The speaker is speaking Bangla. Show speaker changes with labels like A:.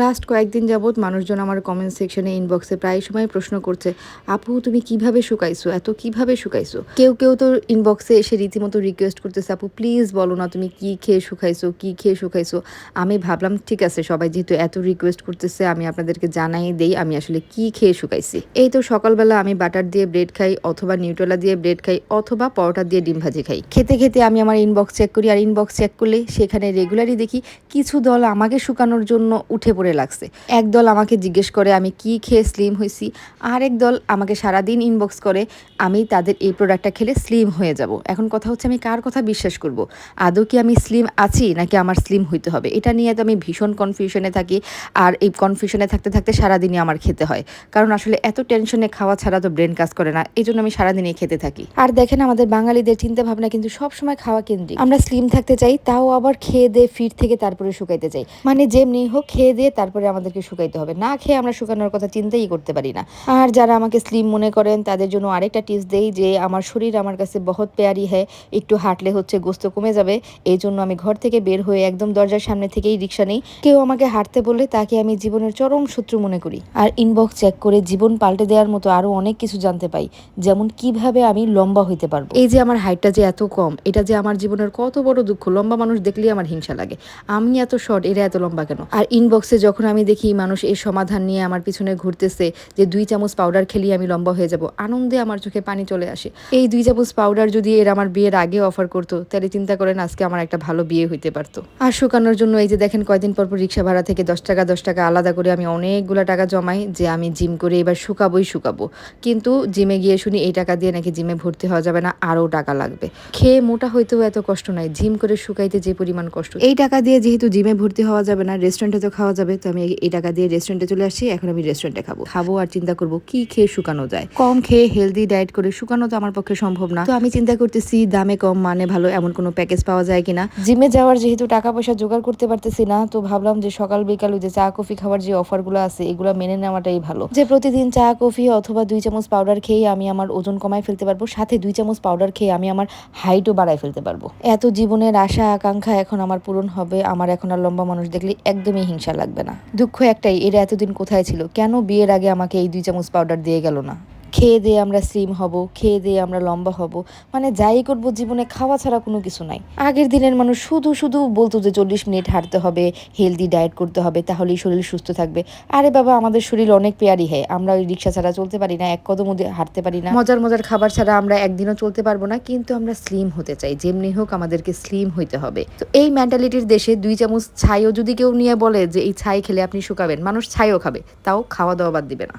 A: লাস্ট কয়েকদিন যাবৎ মানুষজন আমার কমেন্ট সেকশনে ইনবক্সে প্রায় সময় প্রশ্ন করছে, আপু, তুমি কীভাবে শুকাইছো? এত কীভাবে শুকাইছো? কেউ কেউ তো ইনবক্সে এসে রীতিমতো রিকোয়েস্ট করতেছে, আপু প্লিজ বলো না তুমি কি খেয়ে শুকাইছো? কি খেয়ে শুকাইছো? আমি ভাবলাম, ঠিক আছে, সবাই যেহেতু এত রিকোয়েস্ট করতেছে, আমি আপনাদেরকে জানাই দেই, আমি আসলে কি খেয়ে শুকাইছি? এই তো সকালবেলা আমি বাটার দিয়ে ব্রেড খাই, অথবা নিউট্রেলা দিয়ে ব্রেড খাই, অথবা পরোটা দিয়ে ডিম ভাজি খাই। খেতে খেতে আমি আমার ইনবক্স চেক করি, আর ইনবক্স চেক করলে সেখানে রেগুলারই দেখি, কিছু দল আমাকে শুকানোর জন্য উঠে পড়ে লাগছে। এক দল আমাকে জিজ্ঞেস করে, আমি কি খেয়ে স্লিম হয়েছি আর এক দল আমাকে সারাদিন ইনবক্স করে, আমি তাদের এই প্রোডাক্টটা খেলে স্লিম হয়ে যাব। এখন কথা হচ্ছে, আমি কার কথা বিশ্বাস করব? আদৌ কি আমি স্লিম আছি নাকি আমার স্লিম হইতে হবে? এটা নিয়ে তো আমি ভীষণ কনফিউশনে থাকি, আর এই কনফিউশনে থাকতে থাকতে সারাদিনই আমার খেতে হয়। কারণ আসলে এত টেনশনে খাওয়া ছাড়া তো ব্রেন কাজ করে না এই জন্য আমি সারাদিনই খেতে থাকি। আর দেখেন, আমাদের বাঙালিদের চিন্তা ভাবনা কিন্তু সবসময় খাওয়া কেন্দ্রিক। আমরা স্লিম থাকতে চাই, তাও আবার খেয়ে দিয়ে ফিট থেকে তারপরে শুকাইতে চাই। মানে যেমনি হোক, খেয়ে দিয়ে তারপরে আমাদেরকে শুকাইতে হবে। না খেয়ে আমরা শুকানোর কথা চিন্তাই করতে পারি না। আর যারা আমাকে স্লিম মনে করেন, তাদের জন্য আরেকটা টিপস দেই যে, আমার শরীর আমার কাছে বহুত পেয়ারি হ্যাঁ একটু হাঁটলে হচ্ছে গোস্ত কমে যাবে। এই জন্য আমি ঘর থেকে বের হয়ে একদম দরজার সামনে থেকেই রিক্সা নেই। কেউ আমাকে হাঁটতে বলে তাকে আমি জীবনের চরম শত্রু মনে করি। আর ইনবক্স চেক করে জীবন পাল্টে দেওয়ার মতো আরও অনেক কিছু জানতে পাই, যেমন কীভাবে আমি লম্বা হইতে পারব। এই যে আমার হাইটটা যে এত কম, এটা যে আমার জীবনের কত বড় দুঃখ, লম্বা মানুষ দেখলেই আমার হিংসা লাগে। আমি এত শর্ট এরা এত লম্বা কেন? আর ইনবক্সে যখন আমি দেখি মানুষ এই সমাধান নিয়ে আমার পিছনে ঘুরতেছে, যে দুই চামচ পাউডার খেলি আমি লম্বা হয়ে যাব, আনন্দে আমার চোখে পানি চলে আসে। এই দুই চামচ পাউডার যদি এর আমার বিয়ের আগে অফার করতো, তাহলে চিন্তা করেন আজকে আমার একটা ভালো বিয়ে হইতে পারতো। আর শুকানোর জন্য এই যে দেখেন কয়দিন পর পর রিক্সা ভাড়া থেকে দশ টাকা দশ টাকা আলাদা করে আমি অনেকগুলো টাকা জমাই, যে আমি জিম করে এবার শুকাবোই শুকাবো। কিন্তু জিমে গিয়ে শুনি এই টাকা দিয়ে নাকি জিমে ভর্তি হওয়া যাবে না, আরও টাকা লাগবে। খেয়ে মোটা হইতেও এত কষ্ট নাই, জিম করে শুকাইতে যে পরিমাণ কষ্ট। এই টাকা দিয়ে যেহেতু জিমে ভর্তি হওয়া যাবে না রেস্টুরেন্টে তো খাওয়া যাবে তো আমি এই টাকা দিয়ে রেস্টুরেন্টে চলে আসছি এখন আমি রেস্টুরেন্টে খাব। খাব আর চিন্তা করব কি খেয়ে শুকানো যায়। কম খেয়ে হেলদি ডায়েট করে শুকানো তো আমার পক্ষে সম্ভব না। তো আমি চিন্তা করতেছি দামে কম মানে ভালো এমন কোনো প্যাকেজ পাওয়া যায় কিনা। জিমে যাওয়ার যেহেতু টাকা পয়সা জোগাড় করতে পারতেছি না, তো ভাবলাম যে সকাল বিকাল ওই যে চা, কফি খাওয়ার যে অফারগুলো আছে, এগুলো মেনে নেওয়াটাই ভালো। যে প্রতিদিন চা, কফি অথবা দুই চামচ পাউডার খেয়ে আমি আমার ওজন কমায় ফেলতে পারব, সাথে দুই চামচ পাউডার খেয়ে আমি আমার হাইটও বাড়ায় ফেলতে পারব। এত জীবনের আশা, আকাঙ্ক্ষা এখন আমার পূরণ হবে, আমার এখন আর লম্বা মানুষ দেখলে একদমই হিংসা লাগবে না। দুঃখ একটাই, এরা এতদিন কোথায় ছিল? কেন বিয়ের আগে আমাকে এই দুই চামচ পাউডার দিয়ে গেল না? খেয়ে দিয়ে আমরা স্লিম হব, খেয়ে দিয়ে আমরা লম্বা হব। মানে যাই করব জীবনে খাওয়া ছাড়া কোনো কিছু নাই। আগের দিনের মানুষ শুধু শুধু বলতো যে চল্লিশ মিনিট হাঁটতে হবে হেলদি ডায়েট করতে হবে, তাহলেই শরীর সুস্থ থাকবে। আরে বাবা, আমাদের শরীর অনেক পেয়ারি হয় আমরা ওই রিক্সা ছাড়া চলতে পারি না, এক কদম হাঁটতে পারি না। মজার মজার খাবার ছাড়া আমরা একদিনও চলতে পারব না, কিন্তু আমরা স্লিম হতে চাই, যেমনি হোক আমাদেরকে স্লিম হইতে হবে। তো এই মেন্টালিটির দেশে দুই চামচ ছাইও যদি কেউ নিয়ে বলে যে, এই ছাই খেলে আপনি শুকাবেন মানুষ ছাইও খাবে, তাও খাওয়া দাওয়া বাদ দিবে না।